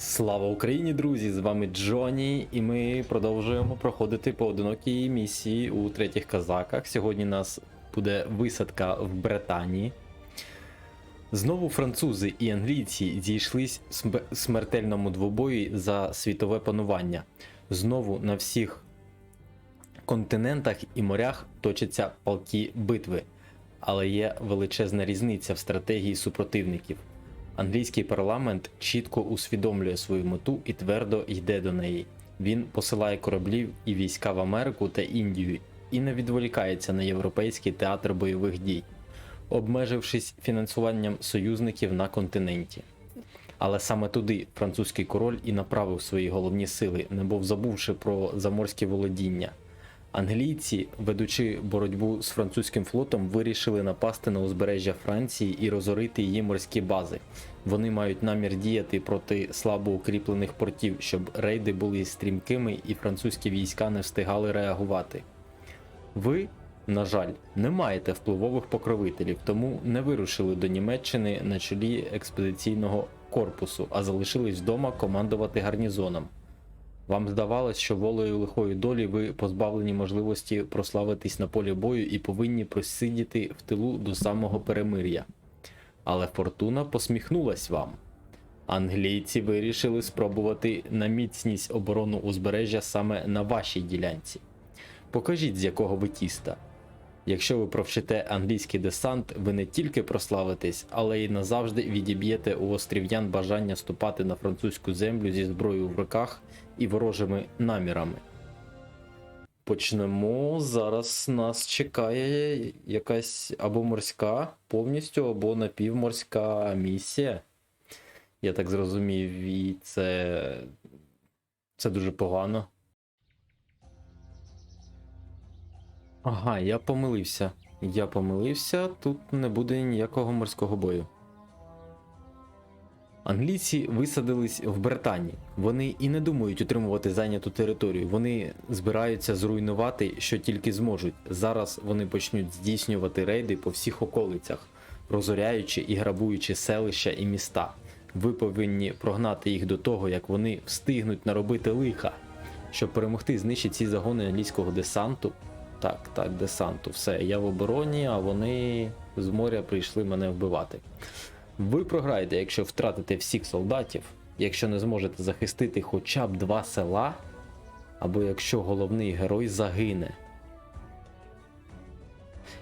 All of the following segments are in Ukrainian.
Слава Україні, друзі! З вами Джоні, і ми продовжуємо проходити поодинокі місії у третіх казаках. Сьогодні нас буде висадка в Британії. Знову французи і англійці зійшлись в смертельному двобої за світове панування. Знову на всіх континентах і морях точаться палкі битви, але є величезна різниця в стратегії супротивників. Англійський парламент чітко усвідомлює свою мету і твердо йде до неї. Він посилає кораблів і війська в Америку та Індію і не відволікається на європейський театр бойових дій, обмежившись фінансуванням союзників на континенті. Але саме туди французький король і направив свої головні сили, немов забувши про заморські володіння. Англійці, ведучи боротьбу з французьким флотом, вирішили напасти на узбережжя Франції і розорити її морські бази. Вони мають намір діяти проти слабо укріплених портів, щоб рейди були стрімкими і французькі війська не встигали реагувати. Ви, на жаль, не маєте впливових покровителів, тому не вирушили до Німеччини на чолі експедиційного корпусу, а залишились вдома командувати гарнізоном. Вам здавалось, що волею лихої долі ви позбавлені можливості прославитись на полі бою і повинні просидіти в тилу до самого перемир'я. Але фортуна посміхнулась вам. Англійці вирішили спробувати на міцність оборону узбережжя саме на вашій ділянці. Покажіть, з якого ви тіста. Якщо ви провчите англійський десант, ви не тільки прославитесь, але й назавжди відіб'єте у острів'ян бажання ступати на французьку землю зі зброєю в руках і ворожими намірами. Почнемо. Зараз нас чекає якась або морська повністю, або напівморська місія. Я так зрозумів, і це, це дуже погано. Ага, я помилився. Я помилився, тут не буде ніякого морського бою. Англійці висадились в Британії. Вони і не думають утримувати зайняту територію. Вони збираються зруйнувати, що тільки зможуть. Зараз вони почнуть здійснювати рейди по всіх околицях, розоряючи і грабуючи селища і міста. Ви повинні прогнати їх до того, як вони встигнуть наробити лиха. Щоб перемогти, знищити ці загони англійського десанту. Так, так, десанту. Все, я в обороні, а вони з моря прийшли мене вбивати. Ви програєте, якщо втратите всіх солдатів, якщо не зможете захистити хоча б два села, або якщо головний герой загине.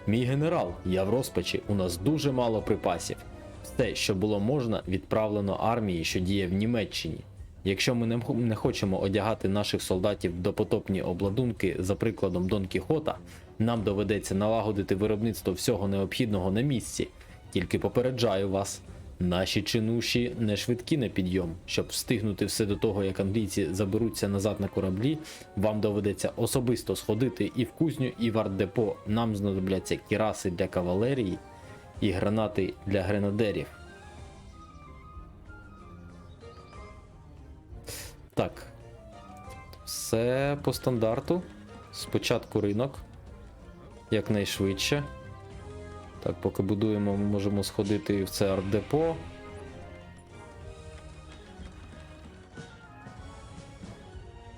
Мій генерал, я в розпачі, у нас дуже мало припасів. Все, що було можна, відправлено армії, що діє в Німеччині. Якщо ми не хочемо одягати наших солдатів до потопні обладунки, за прикладом Дон Кіхота, нам доведеться налагодити виробництво всього необхідного на місці. Тільки попереджаю вас, наші чинуші не швидкі на підйом. Щоб встигнути все до того, як англійці заберуться назад на кораблі, вам доведеться особисто сходити і в кузню, і в артдепо. Нам знадобляться кіраси для кавалерії і гранати для гренадерів. Так. Все по стандарту. Спочатку ринок. Якнайшвидше. Так, поки будуємо, ми можемо сходити в це арт-депо.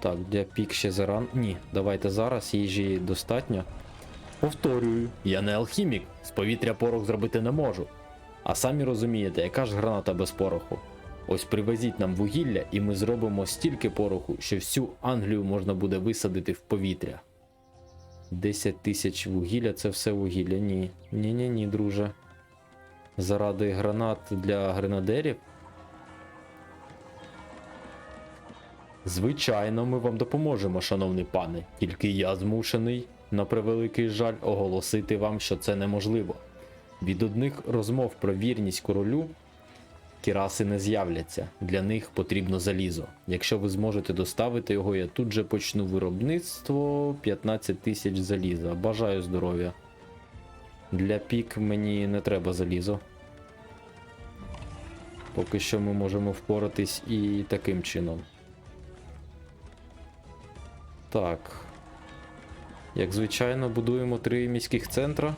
Так, для пік ще заран. Ні, давайте зараз, їжі достатньо. Повторюю, я не алхімік, з повітря порох зробити не можу. А самі розумієте, яка ж граната без пороху. Ось привезіть нам вугілля, і ми зробимо стільки пороху, що всю Англію можна буде висадити в повітря. 10 тисяч вугілля це все вугілля. Ні. Ні, ні, ні, друже. Заради гранат для гренадерів. Звичайно, ми вам допоможемо, шановний пане. Тільки я змушений, на превеликий жаль, оголосити вам, що це неможливо. Від одних розмов про вірність королю кіраси не з'являться. Для них потрібно залізо. Якщо ви зможете доставити його, я тут же почну виробництво 15 тисяч заліза. Бажаю здоров'я. Для пік мені не треба залізо. Поки що ми можемо впоратись і таким чином. Так. Як звичайно, будуємо три міських центра.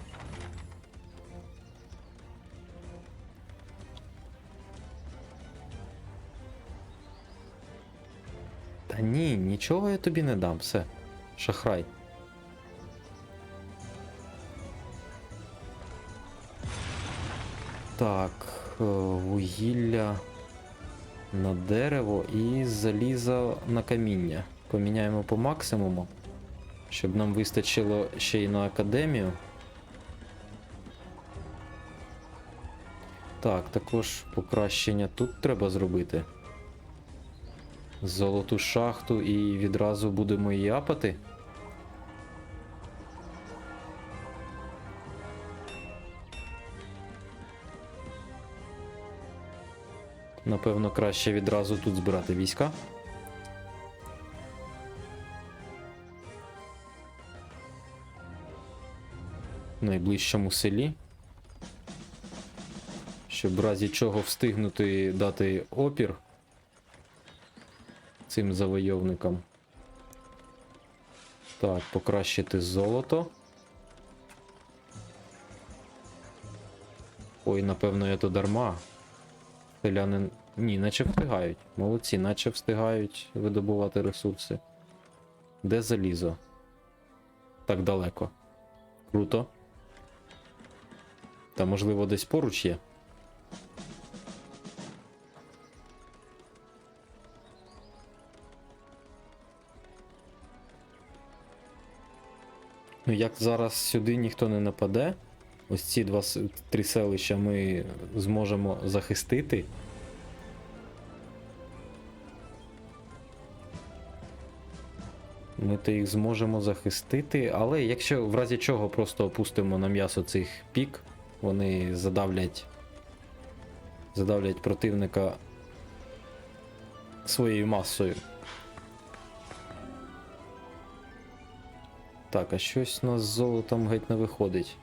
Ні, нічого я тобі не дам, все. Шахрай. Так, е, вугілля на дерево і залізо на каміння. Поміняємо по максимуму, щоб нам вистачило ще й на академію. Так, також покращення тут треба зробити. Золоту шахту і відразу будемо її апати. Напевно, краще відразу тут збирати війська. В найближчому селі. Щоб в разі чого встигнути дати опір цим завойовникам. Так, покращити золото. Ой, напевно, я то дарма. Селяни. Ні, наче встигають. Молодці, наче встигають видобувати ресурси. Де залізо? Так далеко. Круто. Та можливо десь поруч є. Ну, як зараз сюди ніхто не нападе, ось ці два три селища ми зможемо захистити. Ми то їх зможемо захистити, але якщо в разі чого просто опустимо на м'ясо цих пік, вони задавлять, задавлять противника своєю масою. Так, а щось у нас з золотом геть не виходить.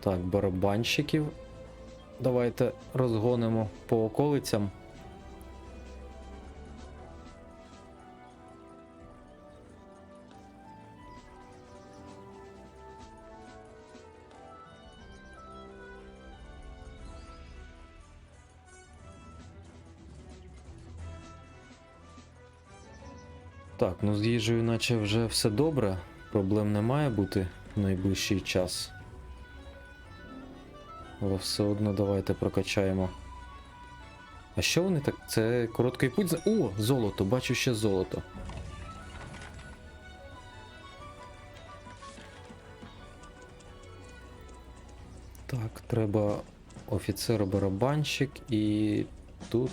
Так, барабанщиків. Давайте розгонимо по околицям. Так, ну з їжею наче вже все добре. Проблем не має бути в найближчий час. Але все одно давайте прокачаємо. А що вони так? Це короткий путь. за- О, золото, бачу ще золото. Так, треба офіцер-барабанщик і тут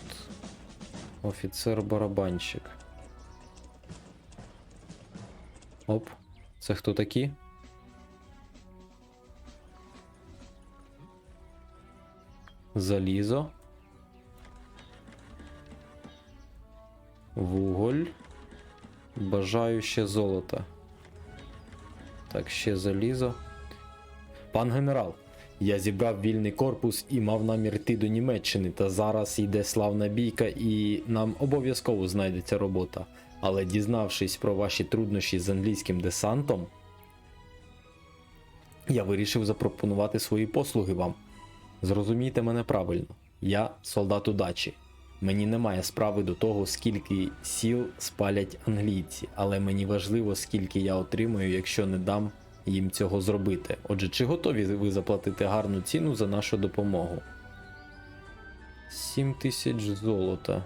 офіцер-барабанщик. Оп, це хто такі? Залізо. Вуголь. Бажаю ще золота. Так, ще залізо. Пан генерал, я зібрав вільний корпус і мав намір йти до Німеччини, та зараз йде славна бійка, і нам обов'язково знайдеться робота. Але дізнавшись про ваші труднощі з англійським десантом, я вирішив запропонувати свої послуги вам. Зрозумійте мене правильно, я солдат удачі. Мені немає справи до того, скільки сіл спалять англійці, але мені важливо, скільки я отримаю, якщо не дам їм цього зробити. Отже, чи готові ви заплатити гарну ціну за нашу допомогу? 7 тисяч золота.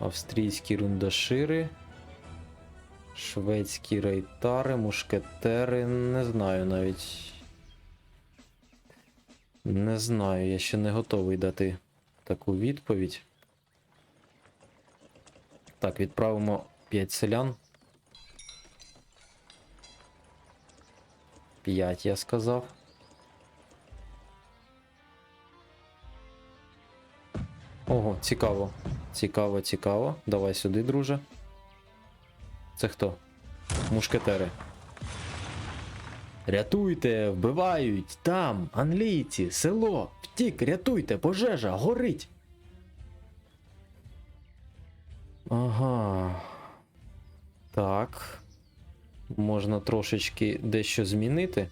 Австрійські рундашири. Шведські рейтари, мушкетери. Не знаю навіть. Не знаю, я ще не готовий дати таку відповідь. Так, відправимо 5 селян. 5, я сказав. Ого, цікаво. Цікаво, цікаво. Давай сюди, друже. Це хто? Мушкетери. Рятуйте, вбивають! Там, англійці, село! Втік, рятуйте, пожежа, горить! Ага. Так. Можна трошечки дещо змінити.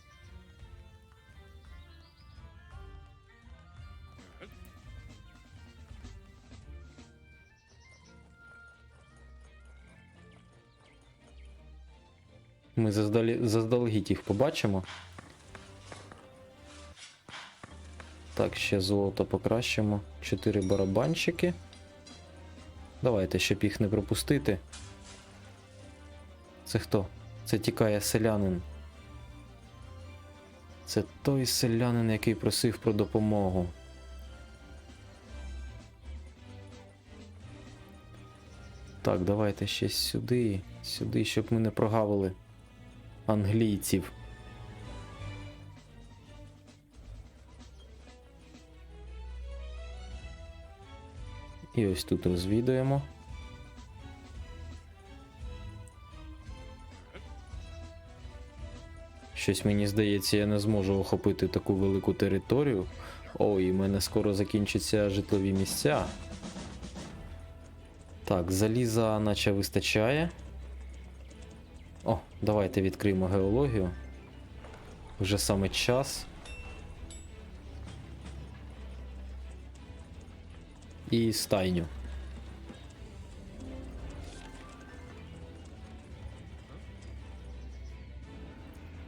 Ми заздалі... заздалегідь їх побачимо. Так, ще золото покращимо. Чотири барабанчики. Давайте, щоб їх не пропустити. Це хто? Це тікає селянин. Це той селянин, який просив про допомогу. Так, давайте ще сюди, сюди, щоб ми не прогавили англійців. І ось тут розвідуємо. Щось мені здається, я не зможу охопити таку велику територію. Ой, і в мене скоро закінчаться житлові місця. Так, заліза наче вистачає. О, давайте відкриємо геологію. Вже саме час. І стайню.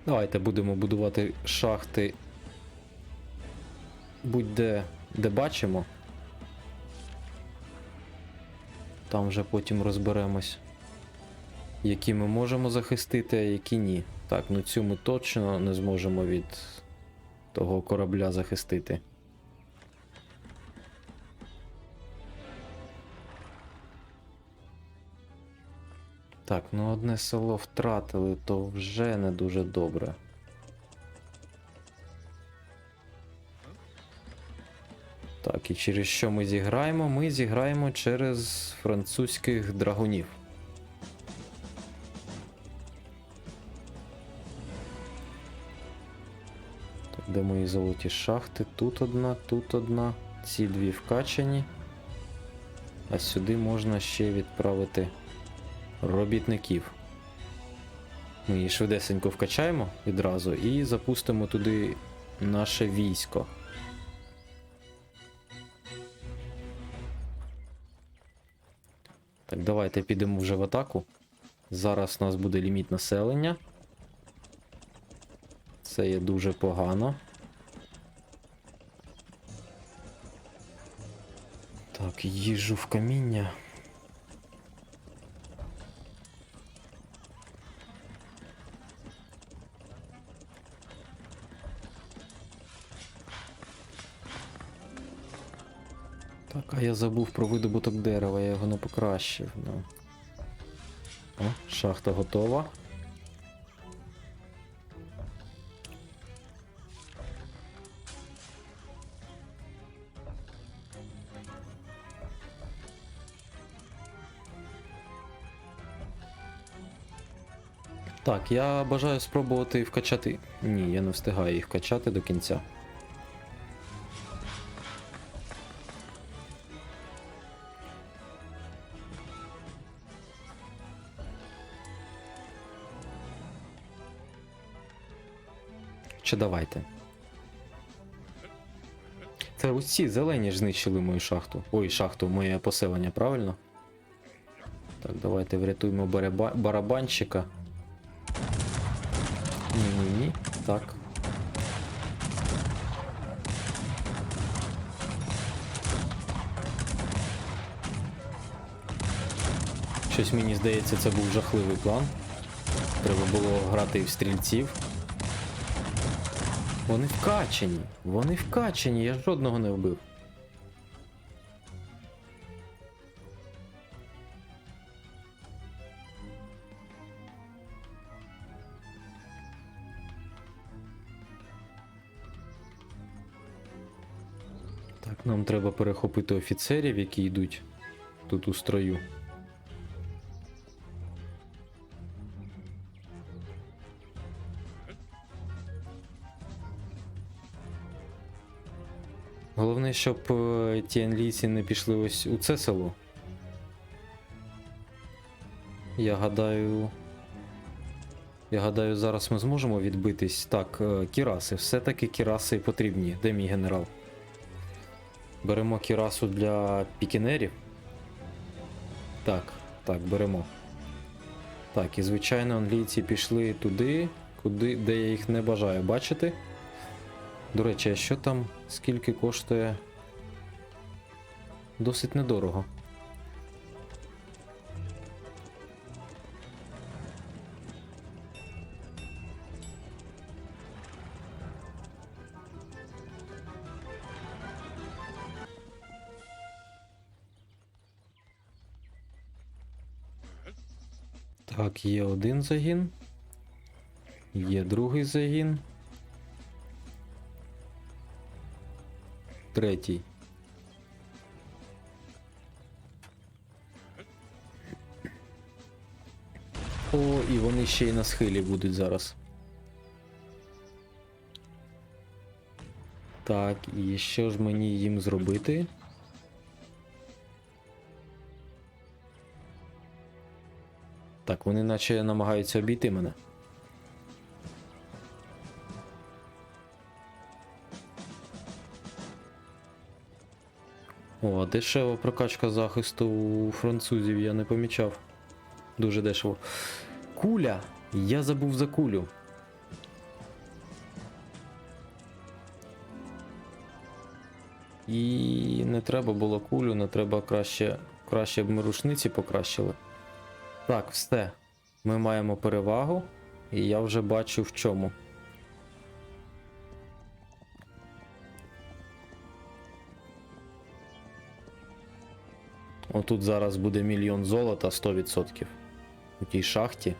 Давайте будемо будувати шахти будь-де, де бачимо. Там вже потім розберемось, які ми можемо захистити, а які ні. Так, ну цю ми точно не зможемо від того корабля захистити. Так, ну одне село втратили, то вже не дуже добре. Так, і через що ми зіграємо? Ми зіграємо через французьких драгунів. Де мої золоті шахти? Тут одна, тут одна. Ці дві вкачані. А сюди можна ще відправити робітників. Ми її швидесенько вкачаємо відразу і запустимо туди наше військо. Так, давайте підемо вже в атаку. Зараз у нас буде ліміт населення. Це є дуже погано. Так, їжу в каміння. Так, а я забув про видобуток дерева, я його не покращив. Ну. О, шахта готова. Так, я бажаю спробувати вкачати. Ні, я не встигаю їх вкачати до кінця. Чи давайте. Це ці зелені ж знищили мою шахту. Ой, шахту, моє поселення, правильно? Так, давайте врятуємо бараба- барабанщика. Так. Щось мені здається, це був жахливий план. Треба було грати в стрільців. Вони вкачені. Вони вкачені, я жодного не вбив. Нам треба перехопити офіцерів, які йдуть тут у строю. Головне, щоб е, ті англійці не пішли ось у це село. Я гадаю. Я гадаю, зараз ми зможемо відбитись. Так, е, кіраси. Все-таки кіраси потрібні. Де мій генерал? Беремо кірасу для пікінерів. Так, так, беремо. Так, і звичайно, англійці пішли туди, куди, де я їх не бажаю бачити. До речі, а що там, скільки коштує? Досить недорого. Так, є один загін. Є другий загін. Третій. О, і вони ще й на схилі будуть зараз. Так, і що ж мені їм зробити? Так, вони наче намагаються обійти мене. О, дешева прокачка захисту у французів я не помічав. Дуже дешево. Куля! Я забув за кулю. І не треба було кулю, не треба краще, краще б ми рушниці покращили. Так, все. Ми маємо перевагу, і я вже бачу в чому. Отут зараз буде мільйон золота 100% у тій шахті.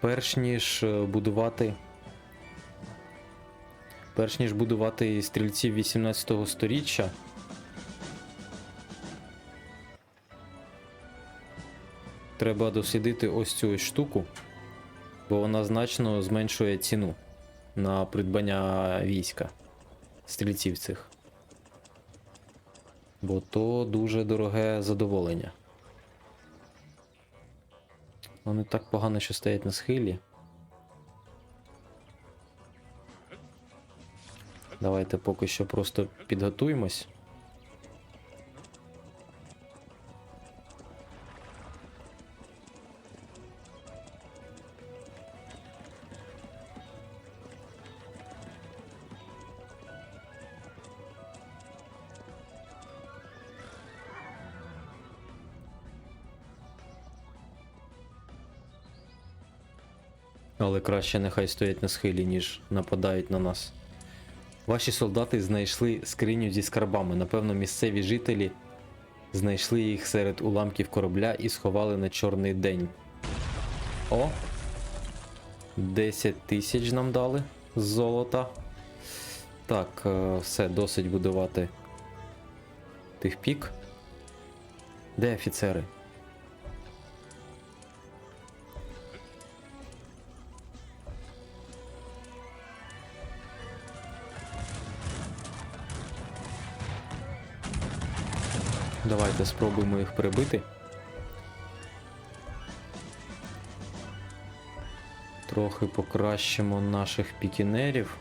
Перш ніж е, будувати. Перш ніж будувати стрільців 18 сторіччя. Треба дослідити ось цю ось штуку, бо вона значно зменшує ціну на придбання війська стрільців цих. Бо то дуже дороге задоволення. Вони так погано, що стоять на схилі. Давайте поки що просто підготуємось. Але краще нехай стоять на схилі, ніж нападають на нас. Ваші солдати знайшли скриню зі скарбами. Напевно, місцеві жителі знайшли їх серед уламків корабля і сховали на чорний день. О! 10 тисяч нам дали золота. Так, е, все, досить будувати тих пік. Де офіцери? Давайте спробуємо їх прибити. Трохи покращимо наших пікінерів.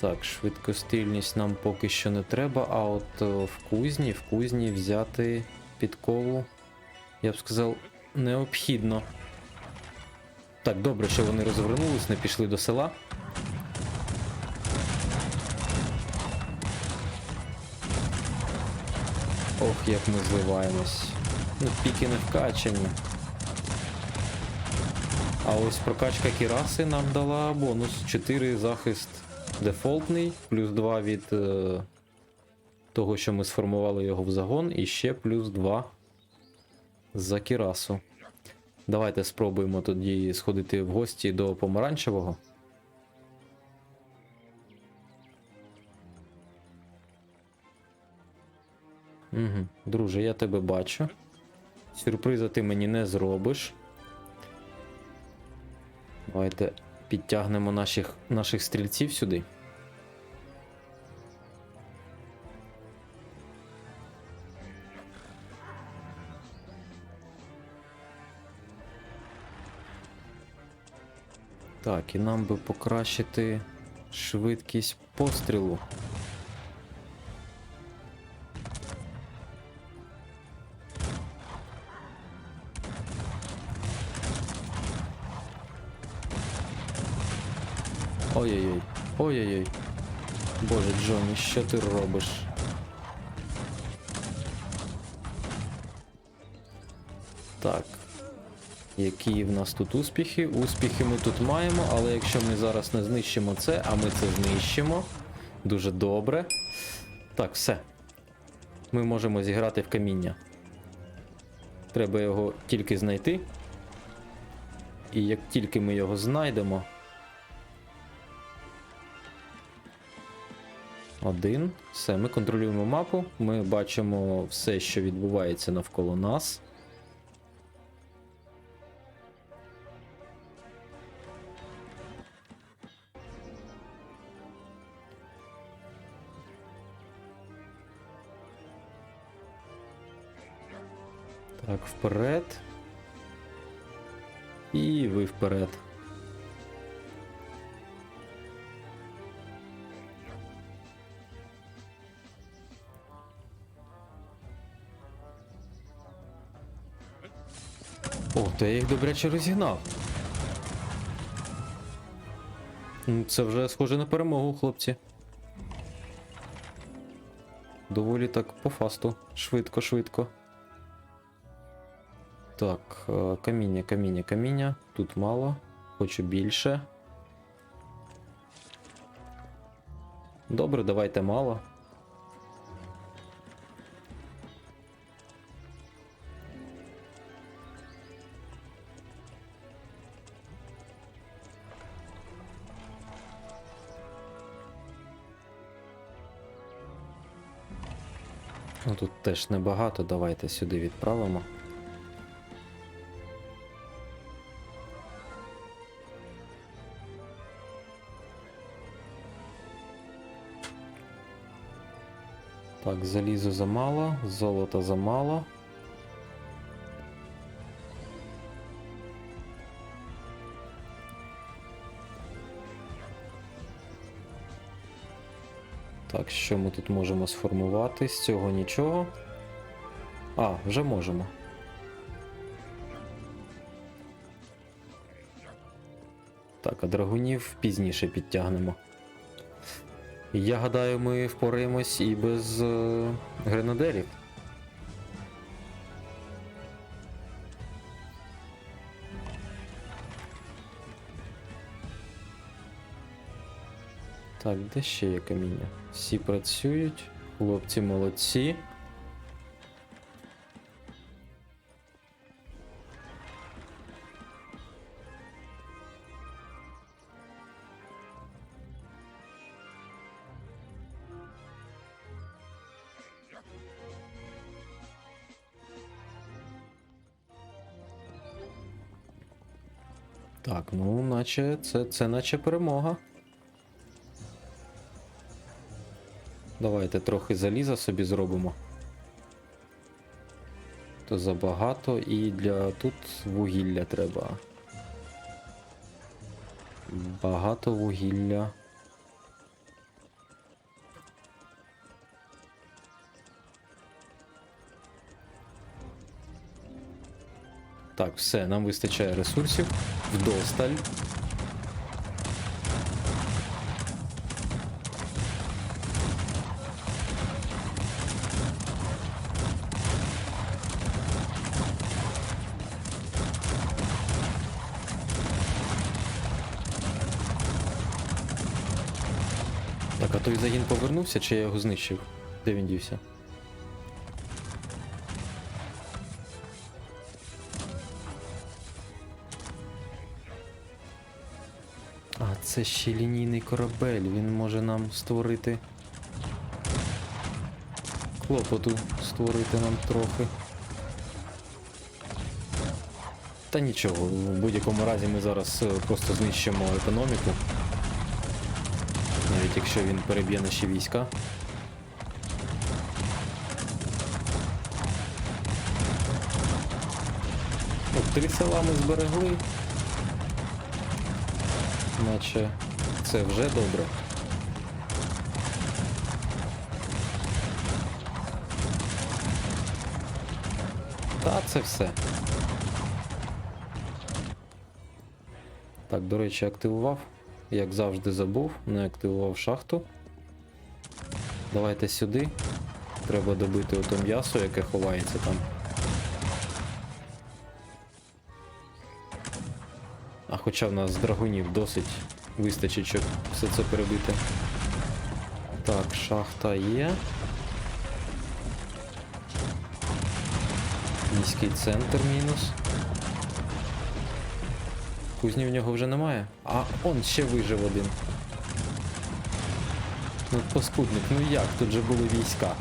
Так, швидкостильність нам поки що не треба, а от е, в кузні, в кузні взяти підкову, я б сказав, необхідно. Так, добре, що вони розвернулись, не пішли до села. Ох, як ми зливаємось. Ну, піки не вкачані. А ось прокачка Кіраси нам дала бонус 4 захист дефолтний, плюс 2 від е, того, що ми сформували його в загон, і ще плюс 2 за Кірасу. Давайте спробуємо тоді сходити в гості до помаранчевого. Угу. Друже, я тебе бачу. Сюрприза ти мені не зробиш. Давайте підтягнемо наших, наших стрільців сюди. Так, і нам би покращити швидкість пострілу. Ой-ой-ой, ой-ой-ой. Боже, Джонні, що ти робиш? Так. Які в нас тут успіхи? Успіхи ми тут маємо, але якщо ми зараз не знищимо це, а ми це знищимо. Дуже добре. Так, все. Ми можемо зіграти в каміння. Треба його тільки знайти. І як тільки ми його знайдемо. Один. Все, ми контролюємо мапу. Ми бачимо все, що відбувається навколо нас. Так, вперед. І ви вперед. То я їх добряче розігнав. Це вже схоже на перемогу, хлопці. Доволі так по фасту. Швидко, швидко. Так, е, каміння, каміння, каміння. Тут мало. Хочу більше. Добре, давайте мало. Ну тут теж небагато, давайте сюди відправимо. Так, залізу замало, золота замало. Що ми тут можемо сформувати? З цього нічого. А, вже можемо. Так, а драгунів пізніше підтягнемо. Я гадаю, ми впораємось і без е, гренадерів. Так, де ще є каміння? Всі працюють, хлопці молодці. Так, ну, наче це, це наче перемога. Давайте трохи заліза собі зробимо. То забагато і для тут вугілля треба. Багато вугілля. Так, все, нам вистачає ресурсів. Вдосталь. Загін повернувся, чи я його знищив? Де він дівся? А, це ще лінійний корабель, він може нам створити. Клопоту створити нам трохи. Та нічого, в будь-якому разі ми зараз е, просто знищимо економіку. Навіть якщо він переб'є наші війська. Ну, три села ми зберегли. Наче це вже добре. Та це все. Так, до речі, активував. Як завжди забув, не активував шахту. Давайте сюди. Треба добити ото м'ясо, яке ховається там. А хоча в нас драгунів досить вистачить, щоб все це перебити. Так, шахта є. Міський центр мінус. Кузні в нього вже немає. А он ще вижив один. Ну, паскудник, ну як? Тут же були війська.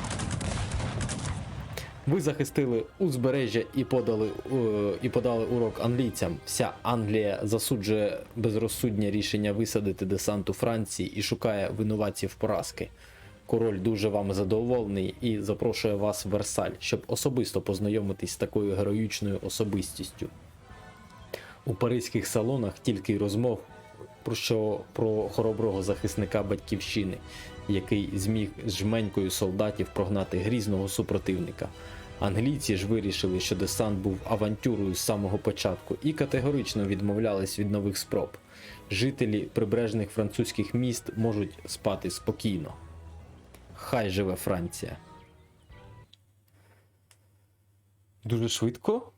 Ви захистили узбережжя і подали е, і подали урок англійцям. Вся Англія засуджує безрозсудні рішення висадити десант у Франції і шукає винуватців поразки. Король дуже вам задоволений і запрошує вас в Версаль, щоб особисто познайомитись з такою героїчною особистістю. У паризьких салонах тільки й розмов про що про хороброго захисника батьківщини, який зміг з жменькою солдатів прогнати грізного супротивника. Англійці ж вирішили, що десант був авантюрою з самого початку і категорично відмовлялись від нових спроб. Жителі прибережних французьких міст можуть спати спокійно. Хай живе Франція. Дуже швидко.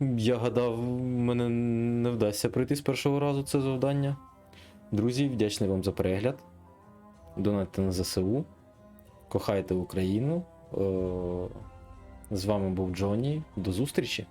Я гадав, мене не вдасться пройти з першого разу це завдання. Друзі, вдячний вам за перегляд. Донатьте на ЗСУ. Кохайте Україну. Е, З вами був Джоні. До зустрічі!